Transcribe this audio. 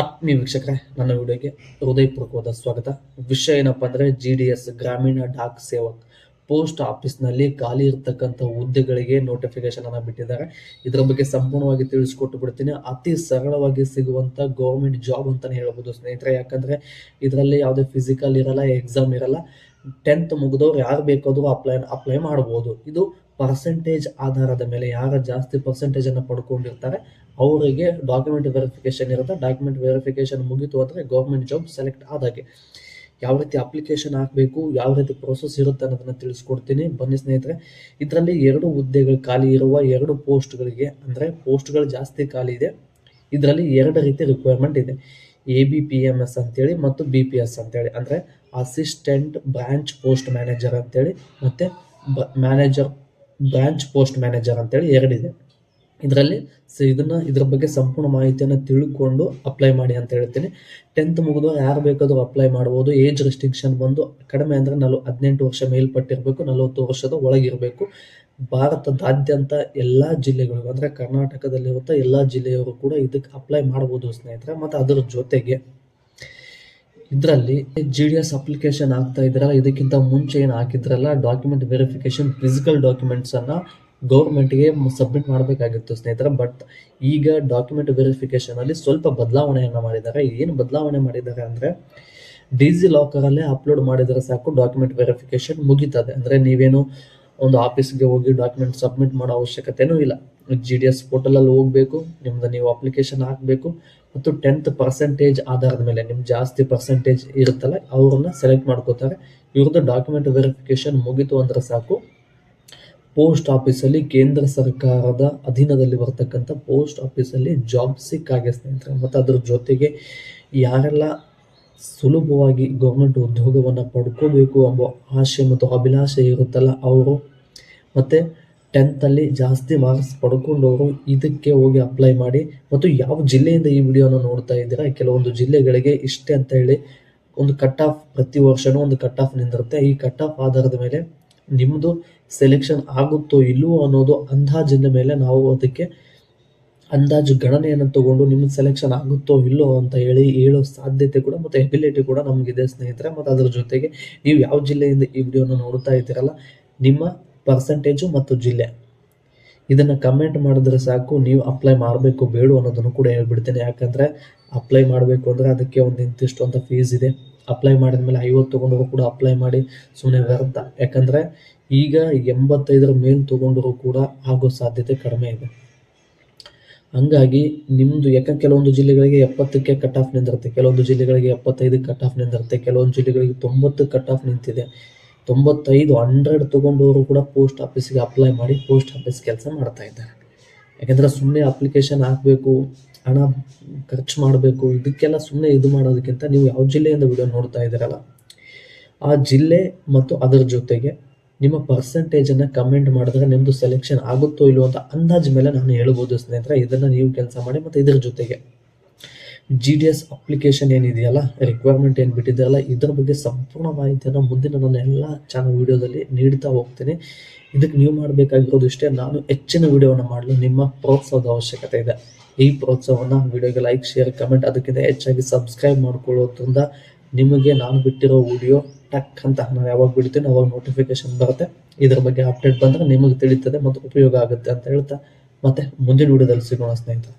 ಆತ್ಮೀಯ ವೀಕ್ಷಕರೇ, ನನ್ನ ವಿಡಿಯೋಗೆ ಹೃದಯಪೂರ್ವಕವಾದ ಸ್ವಾಗತ. ವಿಷಯ ಏನಪ್ಪಾ ಅಂದ್ರೆ G D S Gramin Dak Sevak post ಆಫೀಸ್ನಲ್ಲಿ ಖಾಲಿ ಇರತಕ್ಕಂಥ ಹುದ್ದೆಗಳಿಗೆ ನೋಟಿಫಿಕೇಶನ್ ಅನ್ನ ಬಿಟ್ಟಿದ್ದಾರೆ. ಇದರ ಬಗ್ಗೆ ಸಂಪೂರ್ಣವಾಗಿ ತಿಳಿಸ್ಕೊಟ್ಟು ಬಿಡ್ತೀನಿ. ಅತಿ ಸರಳವಾಗಿ ಸಿಗುವಂತ ಗೌರ್ಮೆಂಟ್ ಜಾಬ್ ಅಂತಾನೆ ಹೇಳ್ಬೋದು ಸ್ನೇಹಿತರೆ. ಯಾಕಂದ್ರೆ ಇದರಲ್ಲಿ ಯಾವುದೇ ಫಿಸಿಕಲ್ ಇರಲ್ಲ ಎಕ್ಸಾಮ್ ಇರಲ್ಲ. ಟೆಂತ್ ಮುಗಿದವ್ರು ಯಾರು ಬೇಕಾದರೂ ಅಪ್ಲೈ ಅಪ್ಲೈ ಮಾಡ್ಬೋದು. ಇದು ಪರ್ಸೆಂಟೇಜ್ ಆಧಾರದ ಮೇಲೆ ಯಾರು ಜಾಸ್ತಿ ಪರ್ಸೆಂಟೇಜನ್ನು ಪಡ್ಕೊಂಡಿರ್ತಾರೆ, ಅವರಿಗೆ ಡಾಕ್ಯುಮೆಂಟ್ ವೆರಿಫಿಕೇಶನ್ ಇರುತ್ತೆ. ಡಾಕ್ಯುಮೆಂಟ್ ವೆರಿಫಿಕೇಶನ್ ಮುಗಿತು ಅಂದರೆ ಗೌರ್ಮೆಂಟ್ ಜಾಬ್ ಸೆಲೆಕ್ಟ್ ಆದಾಗೆ. ಯಾವ ರೀತಿ ಅಪ್ಲಿಕೇಶನ್ ಹಾಕಬೇಕು, ಯಾವ ರೀತಿ ಪ್ರೋಸೆಸ್ ಇರುತ್ತೆ ಅನ್ನೋದನ್ನ ತಿಳಿಸ್ಕೊಡ್ತೀನಿ. ಬನ್ನಿ ಸ್ನೇಹಿತರೆ, ಇದರಲ್ಲಿ ಎರಡು ಹುದ್ದೆಗಳು ಖಾಲಿ ಇರುವ ಎರಡು ಪೋಸ್ಟ್ಗಳಿಗೆ ಅಂದರೆ ಪೋಸ್ಟ್ಗಳು ಜಾಸ್ತಿ ಖಾಲಿ ಇದೆ, ಇದರಲ್ಲಿ ಎರಡು ರೀತಿ ರಿಕ್ವೈರ್ಮೆಂಟ್ ಇದೆ. A B P M S ಅಂತೇಳಿ ಮತ್ತು ಬಿ ಪಿ ಎಸ್ ಅಂತೇಳಿ. ಅಂದರೆ ಅಸಿಸ್ಟೆಂಟ್ ಬ್ರಾಂಚ್ ಪೋಸ್ಟ್ ಮ್ಯಾನೇಜರ್ ಅಂತೇಳಿ ಮತ್ತು ಮ್ಯಾನೇಜರ್ ಬ್ರಾಂಚ್ ಪೋಸ್ಟ್ ಮ್ಯಾನೇಜರ್ ಅಂತೇಳಿ ಎರಡಿದೆ. ಇದರಲ್ಲಿ ಸೊ ಇದನ್ನ ಇದ್ರ ಬಗ್ಗೆ ಸಂಪೂರ್ಣ ಮಾಹಿತಿಯನ್ನು ತಿಳ್ಕೊಂಡು ಅಪ್ಲೈ ಮಾಡಿ ಅಂತ ಹೇಳ್ತೀನಿ. ಟೆಂತ್ ಮುಗಿದು ಯಾರು ಬೇಕಾದರೂ ಅಪ್ಲೈ ಮಾಡ್ಬೋದು. ಏಜ್ ರೆಸ್ಟ್ರಿಕ್ಷನ್ ಬಂದು ಕಡಿಮೆ ಅಂದರೆ ನಲ್ವ, ಹದಿನೆಂಟು ವರ್ಷ ಮೇಲ್ಪಟ್ಟಿರಬೇಕು, ನಲವತ್ತು ವರ್ಷದ ಒಳಗಿರಬೇಕು. ಭಾರತದಾದ್ಯಂತ ಎಲ್ಲ ಜಿಲ್ಲೆಗಳು ಅಂದರೆ ಕರ್ನಾಟಕದಲ್ಲಿರುವಂಥ ಎಲ್ಲ ಜಿಲ್ಲೆಯವರು ಕೂಡ ಇದಕ್ಕೆ ಅಪ್ಲೈ ಮಾಡ್ಬೋದು ಸ್ನೇಹಿತರೆ. ಮತ್ತು ಅದರ ಜೊತೆಗೆ ಇದರಲ್ಲಿ ಜಿ ಡಿ ಎಸ್ ಅಪ್ಲಿಕೇಶನ್ ಆಗ್ತಾ ಇದ್ರಲ್ಲ, ಇದಕ್ಕಿಂತ ಮುಂಚೆ ಏನು ಹಾಕಿದ್ರಲ್ಲ ಡಾಕ್ಯುಮೆಂಟ್ ವೆರಿಫಿಕೇಶನ್ ಫಿಸಿಕಲ್ ಡಾಕ್ಯುಮೆಂಟ್ಸನ್ನು ಗೌರ್ಮೆಂಟ್ಗೆ ಸಬ್ಮಿಟ್ ಮಾಡಬೇಕಾಗಿತ್ತು ಸ್ನೇಹಿತರ, ಬಟ್ ಈಗ ಡಾಕ್ಯುಮೆಂಟ್ ವೆರಿಫಿಕೇಶನ್ ಅಲ್ಲಿ ಸ್ವಲ್ಪ ಬದಲಾವಣೆಯನ್ನು ಮಾಡಿದ್ದಾರೆ. ಏನು ಬದಲಾವಣೆ ಮಾಡಿದ್ದಾರೆ ಅಂದರೆ ಡಿಜಿ ಲಾಕರಲ್ಲೇ ಅಪ್ಲೋಡ್ ಮಾಡಿದರೆ ಸಾಕು ಡಾಕ್ಯುಮೆಂಟ್ ವೆರಿಫಿಕೇಶನ್ ಮುಗೀತದೆ. ಅಂದರೆ ನೀವೇನು ಒಂದು ಆಫೀಸ್ಗೆ ಹೋಗಿ ಡಾಕ್ಯುಮೆಂಟ್ ಸಬ್ಮಿಟ್ ಮಾಡೋ ಅವಶ್ಯಕತೆನೂ ಇಲ್ಲ. ಜಿ ಡಿ ಎಸ್ ಪೋರ್ಟಲಲ್ಲಿ ಹೋಗಬೇಕು, ನಿಮ್ದು ನೀವು ಅಪ್ಲಿಕೇಶನ್ ಹಾಕಬೇಕು, ಮತ್ತು ಟೆಂತ್ ಪರ್ಸೆಂಟೇಜ್ ಆಧಾರದ ಮೇಲೆ ನಿಮ್ಗೆ ಜಾಸ್ತಿ ಪರ್ಸೆಂಟೇಜ್ ಇರುತ್ತಲ್ಲ, ಅವ್ರನ್ನ ಸೆಲೆಕ್ಟ್ ಮಾಡ್ಕೋತಾರೆ. ಇವ್ರದ್ದು ಡಾಕ್ಯುಮೆಂಟ್ ವೆರಿಫಿಕೇಶನ್ ಮುಗೀತು ಅಂದ್ರೆ ಸಾಕು. ಪೋಸ್ಟ್ ಆಫೀಸಲ್ಲಿ ಕೇಂದ್ರ ಸರ್ಕಾರದ ಅಧೀನದಲ್ಲಿ ಬರ್ತಕ್ಕಂಥ ಪೋಸ್ಟ್ ಆಫೀಸಲ್ಲಿ ಜಾಬ್ ಸಿಕ್ಕಾಗೆ ಸ್ನೇಹಿತರೆ. ಮತ್ತು ಅದ್ರ ಜೊತೆಗೆ ಯಾರೆಲ್ಲ ಸುಲಭವಾಗಿ ಗೌರ್ಮೆಂಟ್ ಉದ್ಯೋಗವನ್ನು ಪಡ್ಕೋಬೇಕು ಎಂಬ ಆಶೆ ಮತ್ತು ಅಭಿಲಾಷೆ ಇರುತ್ತಲ್ಲ ಅವರು, ಮತ್ತು ಟೆಂತಲ್ಲಿ ಜಾಸ್ತಿ ಮಾರ್ಕ್ಸ್ ಪಡ್ಕೊಂಡವರು ಇದಕ್ಕೆ ಹೋಗಿ ಅಪ್ಲೈ ಮಾಡಿ, ಮತ್ತು ಯಾವ ಜಿಲ್ಲೆಯಿಂದ ಈ ವಿಡಿಯೋನ ನೋಡ್ತಾ ಇದ್ದೀರಾ, ಕೆಲವೊಂದು ಜಿಲ್ಲೆಗಳಿಗೆ ಇಷ್ಟೇ ಅಂತ ಹೇಳಿ ಒಂದು ಕಟ್ ಆಫ್ ಪ್ರತಿ ವರ್ಷವೂ ಒಂದು ಕಟ್ ಆಫ್ ನಿಂದಿರುತ್ತೆ. ಈ ಕಟ್ ಆಫ್ ಆಧಾರದ ಮೇಲೆ ನಿಮ್ಮದು ಸೆಲೆಕ್ಷನ್ ಆಗುತ್ತೋ ಇಲ್ಲವೋ ಅನ್ನೋದು ಅಂದಾಜಿನ ಮೇಲೆ ನಾವು ಅದಕ್ಕೆ ಅಂದಾಜು ಗಣನೆಯನ್ನು ತಗೊಂಡು ನಿಮ್ಮ ಸೆಲೆಕ್ಷನ್ ಆಗುತ್ತೋ ಇಲ್ಲೋ ಅಂತ ಹೇಳಿ ಹೇಳೋ ಸಾಧ್ಯತೆ ಕೂಡ ಮತ್ತು ಎಬಿಲಿಟಿ ಕೂಡ ನಮಗಿದೆ ಸ್ನೇಹಿತರೆ. ಮತ್ತು ಅದರ ಜೊತೆಗೆ ನೀವು ಯಾವ ಜಿಲ್ಲೆಯಿಂದ ಈ ವಿಡಿಯೋನ ನೋಡ್ತಾ ಇದ್ದೀರಲ್ಲ, ನಿಮ್ಮ ಪರ್ಸೆಂಟೇಜು ಮತ್ತು ಜಿಲ್ಲೆ. ಇದನ್ನು ಕಮೆಂಟ್ ಮಾಡಿದ್ರೆ ಸಾಕು, ನೀವು ಅಪ್ಲೈ ಮಾಡಬೇಕು ಬೇಡ ಅನ್ನೋದನ್ನು ಕೂಡ ಹೇಳ್ಬಿಡ್ತೇನೆ. ಯಾಕಂದರೆ ಅಪ್ಲೈ ಮಾಡಬೇಕು ಅಂದರೆ ಅದಕ್ಕೆ ಒಂದು ಇಂತಿಷ್ಟು ಅಂತ ಫೀಸ್ ಇದೆ. ಅಪ್ಲೈ ಮಾಡಿದ ಮೇಲೆ ಐವತ್ತು ತೊಗೊಂಡ್ರು ಕೂಡ ಅಪ್ಲೈ ಮಾಡಿ ಸುಮ್ಮನೆ ವ್ಯರ್ಥ. ಯಾಕಂದರೆ ಈಗ ಎಂಬತ್ತೈದರ ಮೇಲ್ ತೊಗೊಂಡರು ಕೂಡ ಆಗೋ ಸಾಧ್ಯತೆ ಕಡಿಮೆ ಇದೆ. ಹಂಗಾಗಿ ನಿಮ್ಮದು ಯಾಕಂದ್ರೆ ಕೆಲವೊಂದು ಜಿಲ್ಲೆಗಳಿಗೆ ಎಪ್ಪತ್ತಕ್ಕೆ ಕಟ್ ಆಫ್ ನಿಂದಿರುತ್ತೆ, ಕೆಲವೊಂದು ಜಿಲ್ಲೆಗಳಿಗೆ ಎಪ್ಪತ್ತೈದಕ್ಕೆ ಕಟ್ ಆಫ್ ನಿಂದಿರುತ್ತೆ, ಕೆಲವೊಂದು ಜಿಲ್ಲೆಗಳಿಗೆ ತೊಂಬತ್ತು ಕಟ್ ಆಫ್ ನಿಂತಿದೆ. ತೊಂಬತ್ತೈದು ಹಂಡ್ರೆಡ್ ತೊಗೊಂಡವರು ಕೂಡ ಪೋಸ್ಟ್ ಆಫೀಸಿಗೆ ಅಪ್ಲೈ ಮಾಡಿ ಪೋಸ್ಟ್ ಆಫೀಸ್ ಕೆಲಸ ಮಾಡ್ತಾ ಇದ್ದಾರೆ. ಯಾಕಂದರೆ ಸುಮ್ಮನೆ ಅಪ್ಲಿಕೇಶನ್ ಹಾಕಬೇಕು ಹಣ ಖರ್ಚು ಮಾಡಬೇಕು, ಇದಕ್ಕೆಲ್ಲ ಸುಮ್ಮನೆ ಇದು ಮಾಡೋದಕ್ಕಿಂತ ನೀವು ಯಾವ ಜಿಲ್ಲೆಯಿಂದ ವಿಡಿಯೋ ನೋಡ್ತಾ ಇದ್ದೀರಲ್ಲ, ಆ ಜಿಲ್ಲೆ ಮತ್ತು ಅದರ ಜೊತೆಗೆ ನಿಮ್ಮ ಪರ್ಸೆಂಟೇಜನ್ನು ಕಮೆಂಟ್ ಮಾಡಿದ್ರೆ ನಿಮ್ಮದು ಸೆಲೆಕ್ಷನ್ ಆಗುತ್ತೋ ಇಲ್ಲೋ ಅಂತ ಅಂದಾಜು ಮೇಲೆ ನಾನು ಹೇಳ್ಬೋದು ಸ್ನೇಹಿತರೆ. ಇದನ್ನು ನೀವು ಕೆಲಸ ಮಾಡಿ ಮತ್ತು ಇದರ ಜೊತೆಗೆ. ಜಿ ಡಿ ಎಸ್ ಅಪ್ಲಿಕೇಶನ್ ಏನಿದೆಯಲ್ಲ ರಿಕ್ವೈರ್ಮೆಂಟ್ ಏನು ಬಿಟ್ಟಿದೆಯಲ್ಲ, ಇದರ ಬಗ್ಗೆ ಸಂಪೂರ್ಣ ಮಾಹಿತಿಯನ್ನು ಮುಂದಿನ ನನ್ನ ಎಲ್ಲ ಚಾನಲ್ ವಿಡಿಯೋದಲ್ಲಿ ನೀಡ್ತಾ ಹೋಗ್ತೀನಿ. ಇದಕ್ಕೆ ನೀವು ಮಾಡಬೇಕಾಗಿರೋದು ಇಷ್ಟೇ, ನಾನು ಹೆಚ್ಚಿನ ವಿಡಿಯೋವನ್ನು ಮಾಡಲು, ನಿಮ್ಮ ಪ್ರೋತ್ಸಾಹದ ಅವಶ್ಯಕತೆ ಇದೆ. ಈ ಪ್ರೋತ್ಸಾಹವನ್ನು ವಿಡಿಯೋಗೆ ಲೈಕ್ ಶೇರ್ ಕಮೆಂಟ್ ಅದಕ್ಕಿಂತ ಹೆಚ್ಚಾಗಿ ಸಬ್ಸ್ಕ್ರೈಬ್ ಮಾಡ್ಕೊಳ್ಳೋದ್ರಿಂದ ನಿಮಗೆ ನಾನು ಬಿಟ್ಟಿರೋ ವಿಡಿಯೋ ಟಕ್ ಅಂತ ನಾನು ಯಾವಾಗ ಬಿಡ್ತೀನಿ, ಅವಾಗ ನೋಟಿಫಿಕೇಶನ್ ಬರುತ್ತೆ. ಇದರ ಬಗ್ಗೆ ಅಪ್ಡೇಟ್ ಬಂದರೆ ನಿಮಗೆ ತಿಳಿತದೆ ಮತ್ತು ಉಪಯೋಗ ಆಗುತ್ತೆ ಅಂತ ಹೇಳ್ತಾ, ಮತ್ತೆ ಮುಂದಿನ ವಿಡಿಯೋದಲ್ಲಿ ಸಿಗೋಣ ಸ್ನೇಹಿತರೆ.